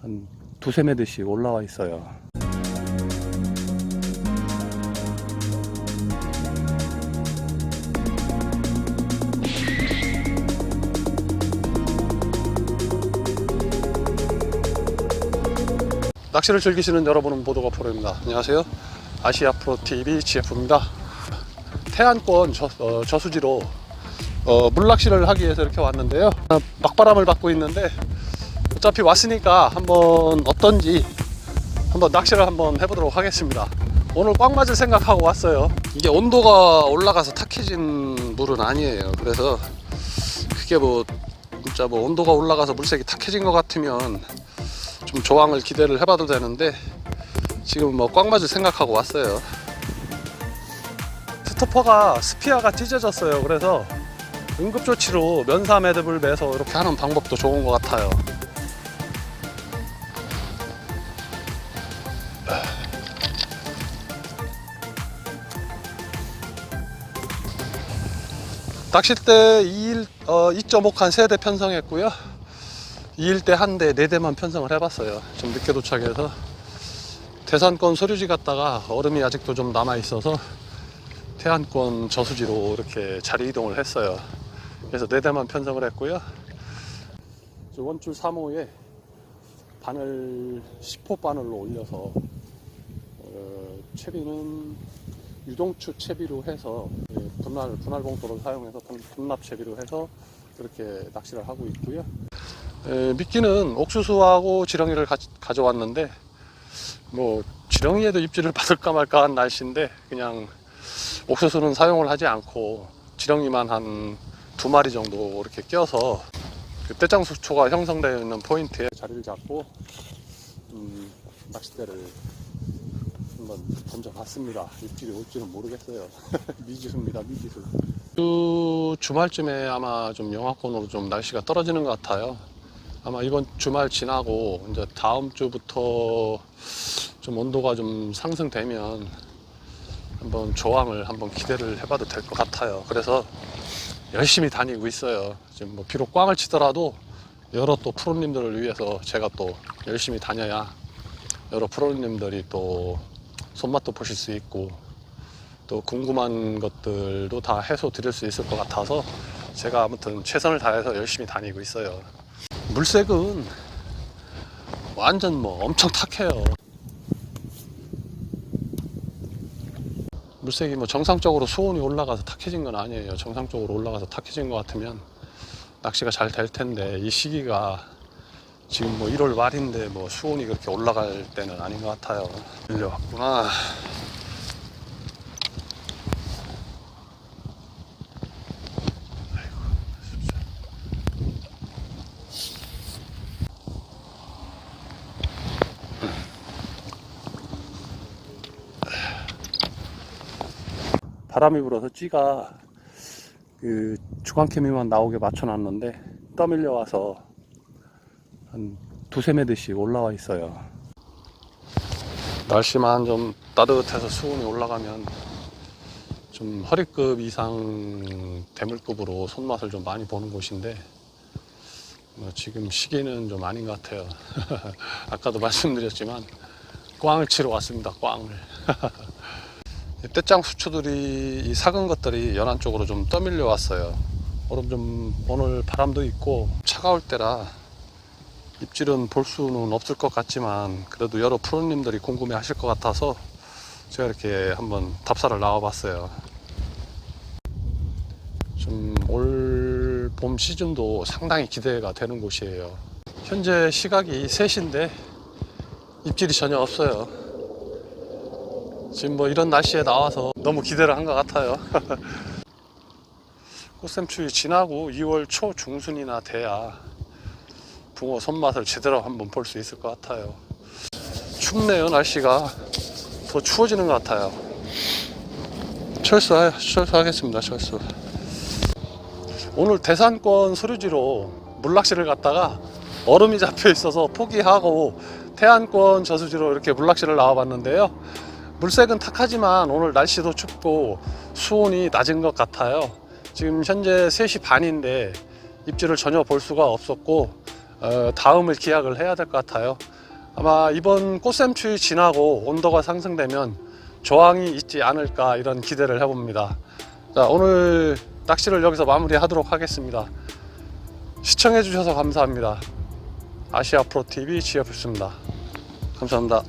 한 두세 매드씩 올라와 있어요. 낚시를 즐기시는 여러분은 모두가 프로입니다. 안녕하세요. 아시아 프로 TV GF입니다. 태안권 저, 어, 저수지로 어, 물낚시를 하기 위해서 이렇게 왔는데요. 아, 막바람을 받고 있는데 어차피 왔으니까 한번 어떤지 한번 낚시를 한번 해보도록 하겠습니다. 오늘 꽉 맞을 생각하고 왔어요. 이게 온도가 올라가서 탁해진 물은 아니에요. 그래서 그게 뭐 진짜 뭐 온도가 올라가서 물색이 탁해진 것 같으면 좀 조항을 기대를 해봐도 되는데 지금 뭐 꽉 맞을 생각하고 왔어요. 스토퍼가 스피어가 찢어졌어요. 그래서 응급조치로 면사 매듭을 매서 이렇게 하는 방법도 좋은 것 같아요. 낚싯대 2일, 어, 2.5칸 3대 편성했고요. 2일대 한 대, 4대만 편성을 해봤어요. 좀 늦게 도착해서. 대산권 소류지 갔다가 얼음이 아직도 좀 남아 있어서 태안권 저수지로 이렇게 자리 이동을 했어요. 그래서 4대만 편성을 했고요. 저 원줄 3호에 바늘 10호 바늘로 올려서 어, 채비는 유동추 채비로 해서 예, 분할 분할 봉도를 사용해서 분- 분납 채비로 해서 이렇게 낚시를 하고 있고요. 에, 미끼는 옥수수하고 지렁이를 가, 가져왔는데 뭐 지렁이에도 입질을 받을까 말까 한 날씨인데 그냥 옥수수는 사용을 하지 않고 지렁이만 한 두 마리 정도 이렇게 껴서 그 떼장수초가 형성되어 있는 포인트에 자리를 잡고 음, 낚싯대를 한번 던져봤습니다. 입질이 올지는 모르겠어요. 미지수입니다, 미지수. 그 주말쯤에 아마 좀 영하권으로 좀 날씨가 떨어지는 것 같아요. 아마 이번 주말 지나고 이제 다음 주부터 좀 온도가 좀 상승되면 한번 조항을 한번 기대를 해봐도 될 것 같아요. 그래서 열심히 다니고 있어요. 지금 뭐 비록 꽝을 치더라도 여러 또 프로님들을 위해서 제가 또 열심히 다녀야 여러 프로님들이 또 손맛도 보실 수 있고 또 궁금한 것들도 다 해소 드릴 수 있을 것 같아서 제가 아무튼 최선을 다해서 열심히 다니고 있어요. 물색은 완전 뭐 엄청 탁해요. 물색이 뭐 정상적으로 수온이 올라가서 탁해진 건 아니에요. 정상적으로 올라가서 탁해진 것 같으면 낚시가 잘 될 텐데 이 시기가 지금 뭐 1월 말인데 뭐 수온이 그렇게 올라갈 때는 아닌 것 같아요. 밀려왔구나. 바람이 불어서 찌가 그 주간케미만 나오게 맞춰놨는데 떠밀려 와서 한 두세 매드씩 올라와 있어요. 날씨만 좀 따뜻해서 수온이 올라가면 좀 허리급 이상 대물급으로 손맛을 좀 많이 보는 곳인데 뭐 지금 시기는 좀 아닌 것 같아요. 아까도 말씀드렸지만 꽝을 치러 왔습니다. 꽝을. 떼짱 수초들이 이 작은 것들이 연안 쪽으로 좀 떠밀려 왔어요. 오늘 좀 오늘 바람도 있고 차가울 때라 입질은 볼 수는 없을 것 같지만 그래도 여러 프로님들이 궁금해 하실 것 같아서 제가 이렇게 한번 답사를 나와 봤어요. 좀 올 봄 시즌도 상당히 기대가 되는 곳이에요. 현재 시각이 3시인데 입질이 전혀 없어요. 지금 뭐 이런 날씨에 나와서 너무 기대를 한 것 같아요. 꽃샘추위 지나고 2월 초 중순이나 돼야 붕어 손맛을 제대로 한번 볼 수 있을 것 같아요. 춥네요, 날씨가. 더 추워지는 것 같아요. 철수, 철수하겠습니다, 철수. 오늘 대산권 소류지로 물낚시를 갔다가 얼음이 잡혀 있어서 포기하고 태안권 저수지로 이렇게 물낚시를 나와봤는데요. 물색은 탁하지만 오늘 날씨도 춥고 수온이 낮은 것 같아요. 지금 현재 3시 반인데 입질을 전혀 볼 수가 없었고 어, 다음을 기약을 해야 될 것 같아요. 아마 이번 꽃샘추위 지나고 온도가 상승되면 조항이 있지 않을까 이런 기대를 해봅니다. 자, 오늘 낚시를 여기서 마무리하도록 하겠습니다. 시청해주셔서 감사합니다. 아시아 프로 TV 지혜풀수입니다. 감사합니다.